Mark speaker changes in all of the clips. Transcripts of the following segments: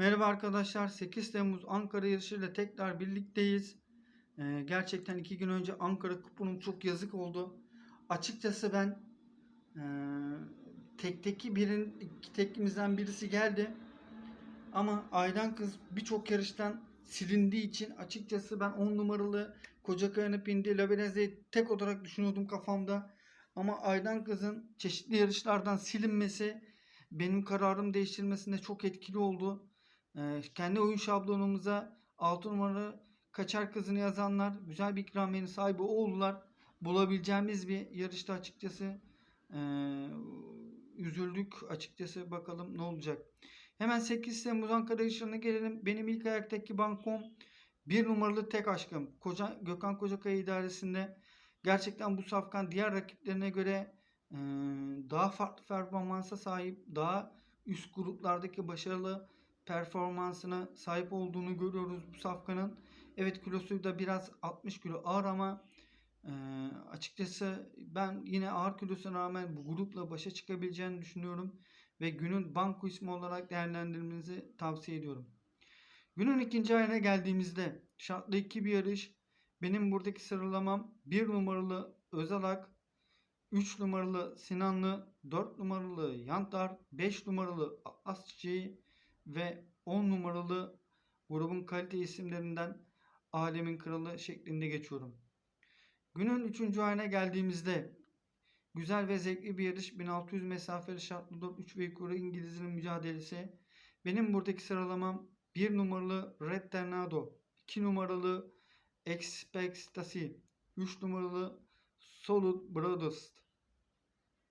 Speaker 1: Merhaba arkadaşlar. 8 Temmuz Ankara yarışıyla tekrar birlikteyiz. Ee, gerçekten iki gün önce Ankara kuponum çok yazık oldu. Açıkçası ben e, tekteki birin tekimizden birisi geldi. Ama Aydan kız birçok yarıştan silindiği için açıkçası ben 10 numaralı Koca Kayanı Pindi Labirenze'yi tek olarak düşünüyordum kafamda. Ama Aydan kızın çeşitli yarışlardan silinmesi benim kararım değiştirmesinde çok etkili oldu. Ee, kendi oyun şablonumuza 6 numaralı kaçar kızını yazanlar güzel bir ikramiyenin sahibi oldular. Bulabileceğimiz bir yarışta açıkçası ee, üzüldük açıkçası bakalım ne olacak. Hemen 8 Temmuz Ankara yarışlarına gelelim. Benim ilk ayaktaki bankom bir numaralı tek aşkım. Koca, Gökhan Kocakaya idaresinde gerçekten bu safkan diğer rakiplerine göre ee, daha farklı performansa sahip, daha üst gruplardaki başarılı performansına sahip olduğunu görüyoruz bu safkanın. Evet kilosu da biraz 60 kilo ağır ama e, açıkçası ben yine ağır kilosuna rağmen bu grupla başa çıkabileceğini düşünüyorum. Ve günün banko ismi olarak değerlendirmenizi tavsiye ediyorum. Günün ikinci ayına geldiğimizde şartlı iki bir yarış. Benim buradaki sıralamam 1 numaralı Özalak, 3 numaralı Sinanlı, 4 numaralı Yantar, 5 numaralı Asçı ve 10 numaralı grubun kalite isimlerinden Alemin Kralı şeklinde geçiyorum. Günün 3. ayına geldiğimizde güzel ve zevkli bir yarış 1600 mesafeli şartlı 4 3 ve yukarı İngiliz'in mücadelesi. Benim buradaki sıralamam 1 numaralı Red Tornado, 2 numaralı Expectancy, 3 numaralı Solid Brothers,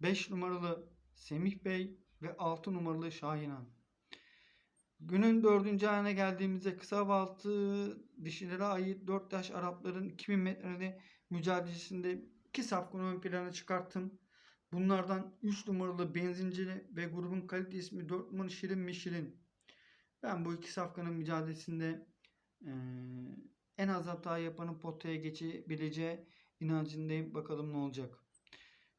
Speaker 1: 5 numaralı Semih Bey ve 6 numaralı Şahinan. Günün dördüncü ayına geldiğimizde kısa ve altı dişilere ait 4 yaş Arapların 2000 metrede mücadelesinde iki safkanı ön plana çıkarttım. Bunlardan 3 numaralı benzincili ve grubun kalite ismi 4 numaralı Şirin Mişirin. Ben bu iki safkanın mücadelesinde eee, en az hata yapanın potaya geçebileceği inancındayım. Bakalım ne olacak.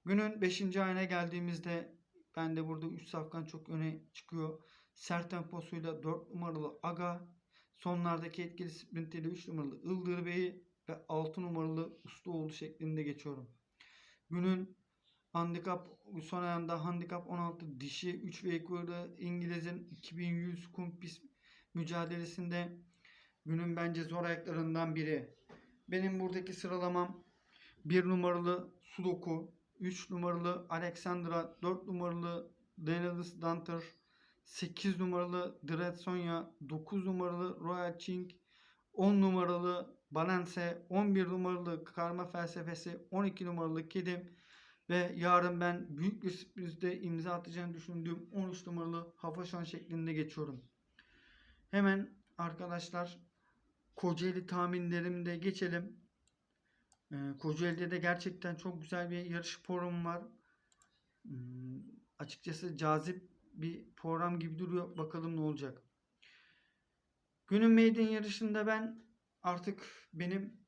Speaker 1: Günün 5. ayına geldiğimizde ben de burada 3 safkan çok öne çıkıyor. Sert temposuyla 4 numaralı Aga, sonlardaki etkili sprintiyle 3 numaralı Ildır Bey'i ve 6 numaralı Ustaoğlu şeklinde geçiyorum. Günün handikap son ayında handikap 16 dişi 3 ve yukarı İngiliz'in 2100 kum pist mücadelesinde günün bence zor ayaklarından biri. Benim buradaki sıralamam 1 numaralı Sudoku, 3 numaralı Alexandra, 4 numaralı Daenerys Danter, 8 numaralı Dread Sonya, 9 numaralı Royal Ching, 10 numaralı Balance, 11 numaralı Karma Felsefesi, 12 numaralı Kedim ve yarın ben büyük bir sürprizde imza atacağını düşündüğüm 13 numaralı Hafaşan şeklinde geçiyorum. Hemen arkadaşlar Kocaeli tahminlerimde geçelim. Ee, Kocaeli'de de gerçekten çok güzel bir yarış programı var. Hmm, açıkçası cazip bir program gibi duruyor. Bakalım ne olacak. Günün meydan yarışında ben artık benim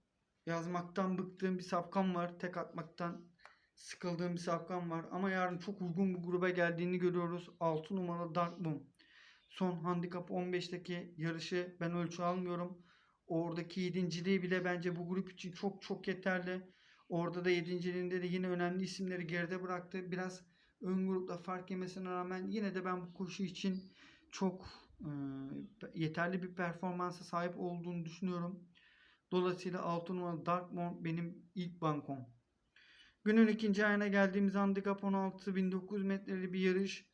Speaker 1: yazmaktan bıktığım bir safkan var. Tek atmaktan sıkıldığım bir safkan var. Ama yarın çok uygun bir gruba geldiğini görüyoruz. 6 numaralı Dark Moon. Son handikap 15'teki yarışı ben ölçü almıyorum. Oradaki yedinciliği bile bence bu grup için çok çok yeterli. Orada da yedinciliğinde de yine önemli isimleri geride bıraktı. Biraz ön grupta fark yemesine rağmen yine de ben bu koşu için çok e, yeterli bir performansa sahip olduğunu düşünüyorum. Dolayısıyla 6 numaralı Darkmount benim ilk bankom. Günün ikinci ayına geldiğimiz handikap 16 1900 metreli bir yarış.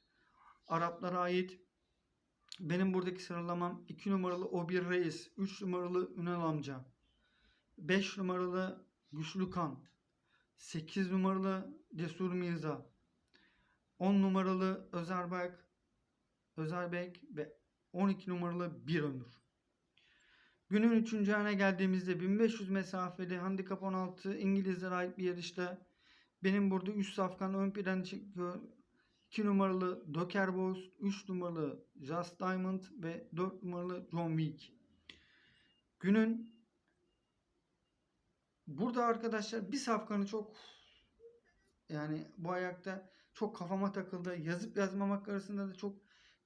Speaker 1: Araplara ait. Benim buradaki sıralamam 2 numaralı O1 Reis, 3 numaralı Ünal amca, 5 numaralı Güçlü Kan, 8 numaralı Cesur Mirza, 10 numaralı Özerbek, Özerbek ve 12 numaralı Bir Ömür. Günün 3. ayına geldiğimizde 1500 mesafeli handikap 16 İngilizlere ait bir yarışta benim burada 3 safkan ön plana çıkıyor. 2 numaralı Docker Boss, 3 numaralı Just Diamond ve 4 numaralı John Wick. Günün burada arkadaşlar bir safkanı çok yani bu ayakta çok kafama takıldı. Yazıp yazmamak arasında da çok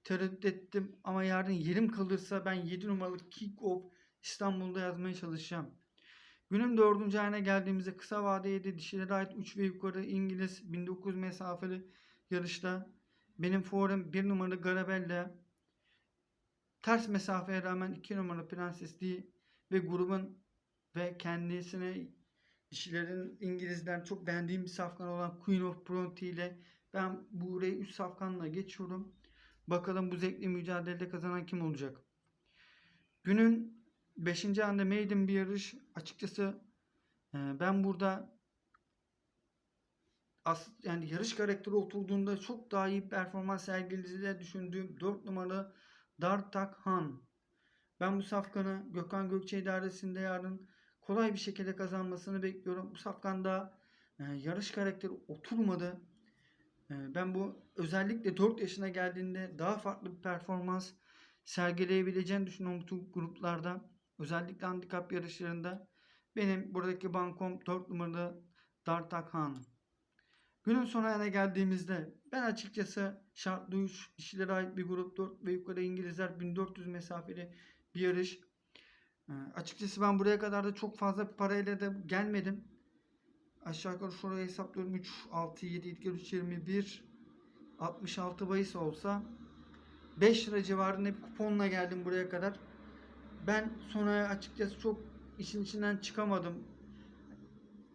Speaker 1: tereddüt ettim ama yarın yerim kalırsa ben 7 numaralı Kick Off İstanbul'da yazmaya çalışacağım. Günün dördüncü ayına geldiğimizde kısa vadeye de dişilere ait 3 ve yukarı İngiliz 1900 mesafeli yarışta benim favorim 1 numaralı Garabella ters mesafeye rağmen 2 numaralı Prenses D ve grubun ve kendisine dişilerin İngilizler çok beğendiğim bir safkan olan Queen of Bronte ile ben burayı 3 safkanla geçiyorum. Bakalım bu zevkli mücadelede kazanan kim olacak? Günün 5. anda maiden bir yarış. Açıkçası e, ben burada as yani yarış karakteri oturduğunda çok daha iyi performans sergilediğini düşündüğüm 4 numaralı Dartak Han. Ben bu safkanı Gökhan Gökçe idaresinde yarın kolay bir şekilde kazanmasını bekliyorum. Bu safkanda e, yarış karakteri oturmadı. E, ben bu özellikle 4 yaşına geldiğinde daha farklı bir performans sergileyebileceğini düşünüyorum bu gruplarda. Özellikle handikap yarışlarında. Benim buradaki bankom 4 numaralı Dartak Han. Günün son ayına geldiğimizde ben açıkçası şartlı 3 kişilere ait bir grup 4 ve yukarı İngilizler 1400 mesafeli bir yarış. Ee, açıkçası ben buraya kadar da çok fazla parayla da gelmedim. Aşağı yukarı şuraya hesaplıyorum 3, 6, 7, 2, 3, 21, 66 bahis olsa 5 lira civarında bir kuponla geldim buraya kadar. Ben sonra açıkçası çok işin içinden çıkamadım.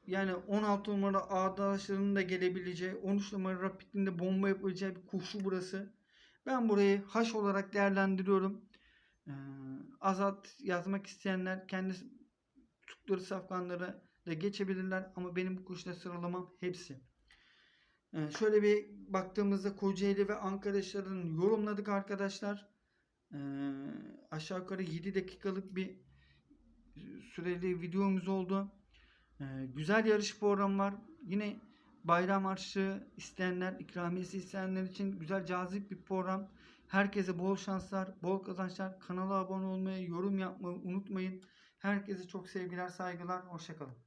Speaker 1: Yani 16 numara arkadaşlarının da gelebileceği, 13 numara Rapid'in de bomba yapabileceği bir koşu burası. Ben burayı haş olarak değerlendiriyorum. Ee, Azat yazmak isteyenler kendi tuttukları safkanları da geçebilirler ama benim bu kuşta sıralamam hepsi. Ee, şöyle bir baktığımızda Kocaeli ve Ankara yaşlarını yorumladık arkadaşlar. Ee, aşağı yukarı 7 dakikalık bir süreli videomuz oldu. Ee, güzel yarış programı var. Yine bayram harçlığı isteyenler, ikramiyesi isteyenler için güzel cazip bir program. Herkese bol şanslar, bol kazançlar. Kanala abone olmayı, yorum yapmayı unutmayın. Herkese çok sevgiler, saygılar. Hoşçakalın.